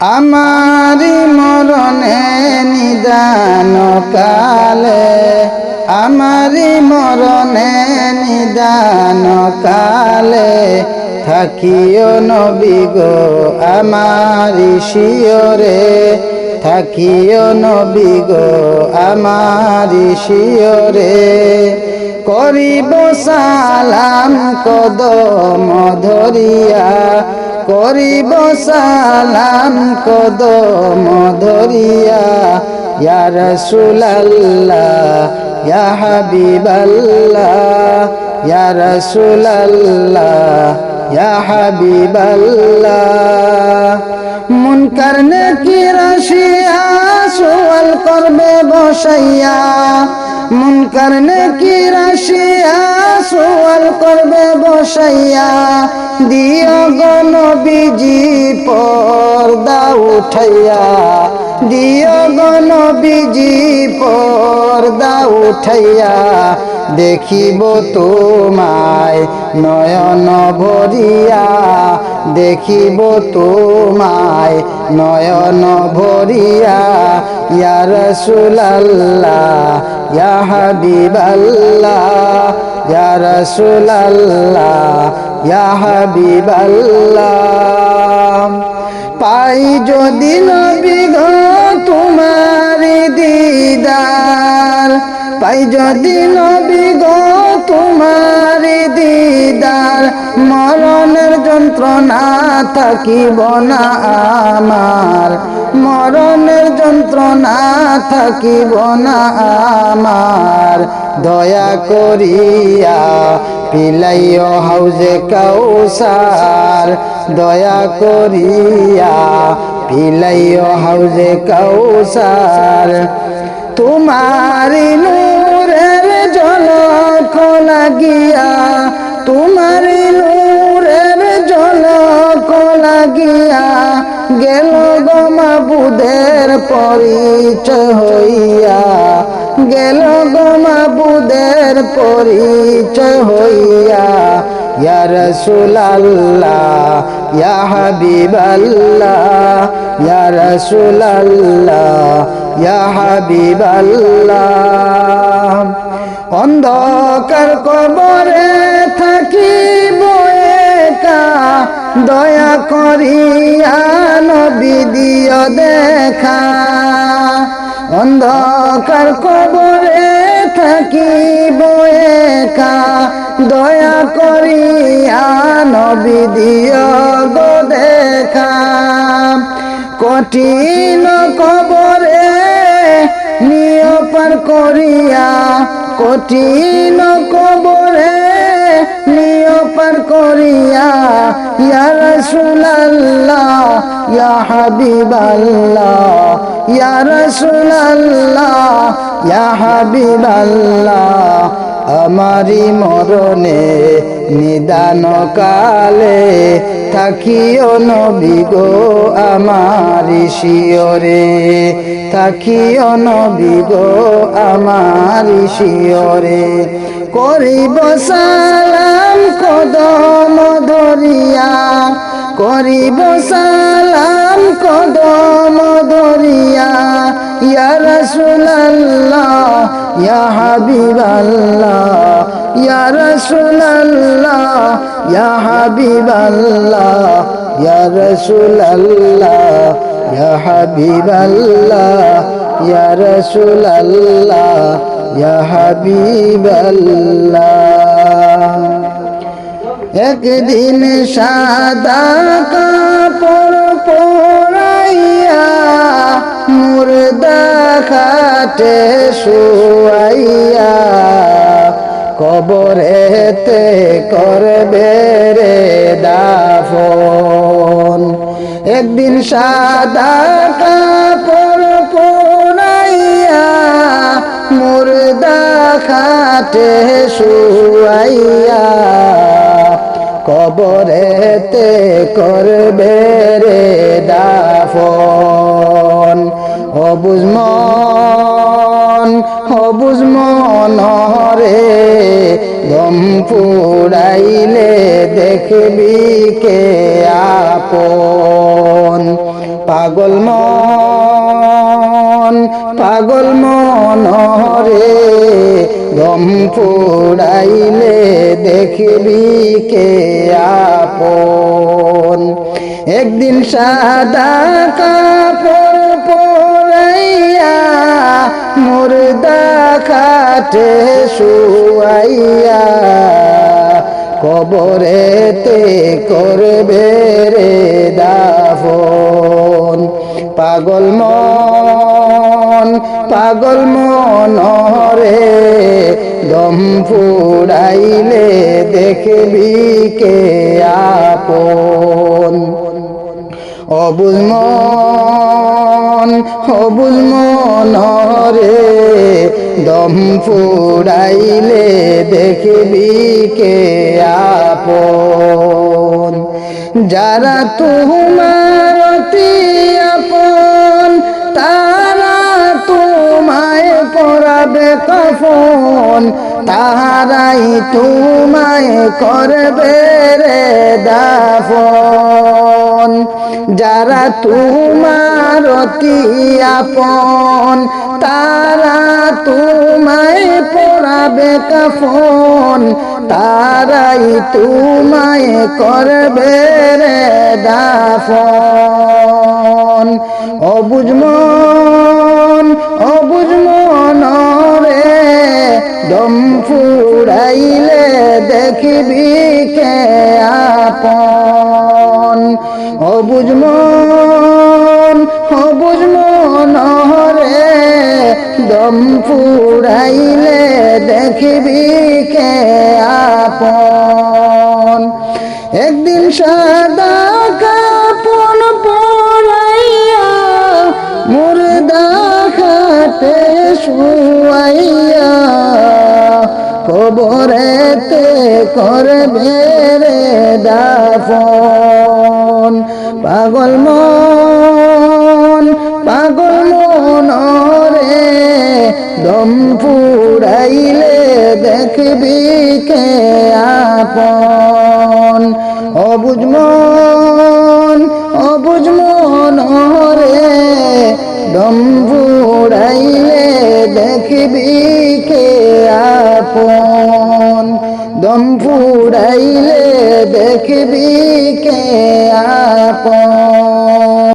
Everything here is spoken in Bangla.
আমারি মরণে নিদান কালে, আমারি মরণে নিদান কালে, থাকিও নবী গো আমারি শিয়রে, থাকিও নবী গো আমারি শিয়রে। করিব সালাম কদম ধরিয়া করিব সালাম কদম ধরিয়া ইয়া রাসূলুল্লাহ, ইয়া হাবিবাল্লাহ, ইয়া রাসূলুল্লাহ, ইয়া হাবিবাল্লাহ। মুনকার নেকি রাশিয়া, সোয়াল করবে বসাইয়া। মুনকার নেকি রাশিয়া সোয়াল করবে বসাইয়া। দিও গণ বিজি পর্দা উঠাইয়া। দিও গণ বিজি পর্দা উঠাইয়া। দেখিব তোমায় নয়ন ভরিয়া। দেখিব তোমায় নয়ন ভরিয়া। ইয়া রাসূলুল্লাহ ইয়া হাবিবাল্লাহ ইয়া রাসূলাল্লাহ ইয়া হাবিবাল্লাহ। পাই যদি নবী গো তোমার দিদার পাই যদি নবী গো তোমার দিদার, মরণের যন্ত্রণা থাকিব না আমার। মরণের যন্ত্রণা থাকিব না আমার। দয়া করিয়া পিলাইও হাউজে কাউসার। দয়া করিয়া পিলাইও হাউজে কাউসার। তোমারি নূরের জলক লাগিয়া, তোমারি নূরের জলক লাগিয়া গেল গমা বুধের পরিচয় হইয়া, গেল গমা বুধের পরিচয় হইয়া। ইয়া রাসূলুল্লাহ, ইয়া হাবিবাল্লাহ, ইয়া রাসূলুল্লাহ ইয়া হাবিবাল্লাহ, অন্ধকার কবরে থাকিব একা দয়া করিয়া নবী দিও দেখা। অন্ধকার কবরে থাকিব একা দয়া করিয়া নবী দিও গো দেখা। কঠিন কবরে নিয়পার করিয়া, কঠিন কবরে নিয়পার করিয়া, ইয়া রাসূলুল্লাহ, ইয়া হাবিবাল্লাহ, ইয়া রাসূলুল্লাহ, ইয়া হাবিবাল্লাহ আমারি মরণে নিদান কালে থাকিও নবী গো আমারি শিয়রে। থাকিও নবী গো আমারি শিয়রে। করিব সালাম কদম ধরিয়া করিব সালাম কদম ধরিয়া, ইয়া রাসূলুল্লাহ, ইয়া হাবিবাল্লাহ, ইয়া রাসূলুল্লাহ, ইয়া হাবিবাল্লাহ, ইয়া রাসূলুল্লাহ, ইয়া হাবিবাল্লাহ, ইয়া ইয়া হাবিবাল্লাহ। একদিন সাদা কাপড় পরাইয়া মুর্দা খাটে শুয়াইয়া কবরেতে করবে রে দাফন। একদিন সাদা কাপড় পরাইয়া মুর্দা খাটে শুয়াইয়া কবরেতে করবে রে দাফন। অবুজ মন অবুজ মন রে দম পুড়াইলে দেখবি কে আপন। পাগল মন পাগল মন রে দম পুড়াইলে দেখবি কে আপন? একদিন সাদা কাপড় পরাইয়া মুর্দা খাটে শুয়াইয়া কবরেতে করবে রে দাফন। পাগল মন পাগল মন রে দম ফুড়াইলে দেখবি কে আপন? অবুজ মন অবুজ মন রে দম ফুড়াইলে দেখবি কে আপন? যারা তোমার অতি তাহারাই তোমায় করবে রে দাফন। যারা তোমার অতি আপন, তারা তোমায় পড়াবে কফন। তারাই তোমায় করবে রে দাফন। অবুজ আপন একদিন সাদা কাপন পরাইয়া মুর্দা খাতে শুয়াইয়া কবরেতে করবে রে দাফন। পাগল মন পাগল মন রে দম ফুরাইলে দেখবি আপন অবুজ মন অবুজ মন রে। দম ফুরাইলে দেখবি কে আপন। দম ফুরাইলে দেখবি কে আপন।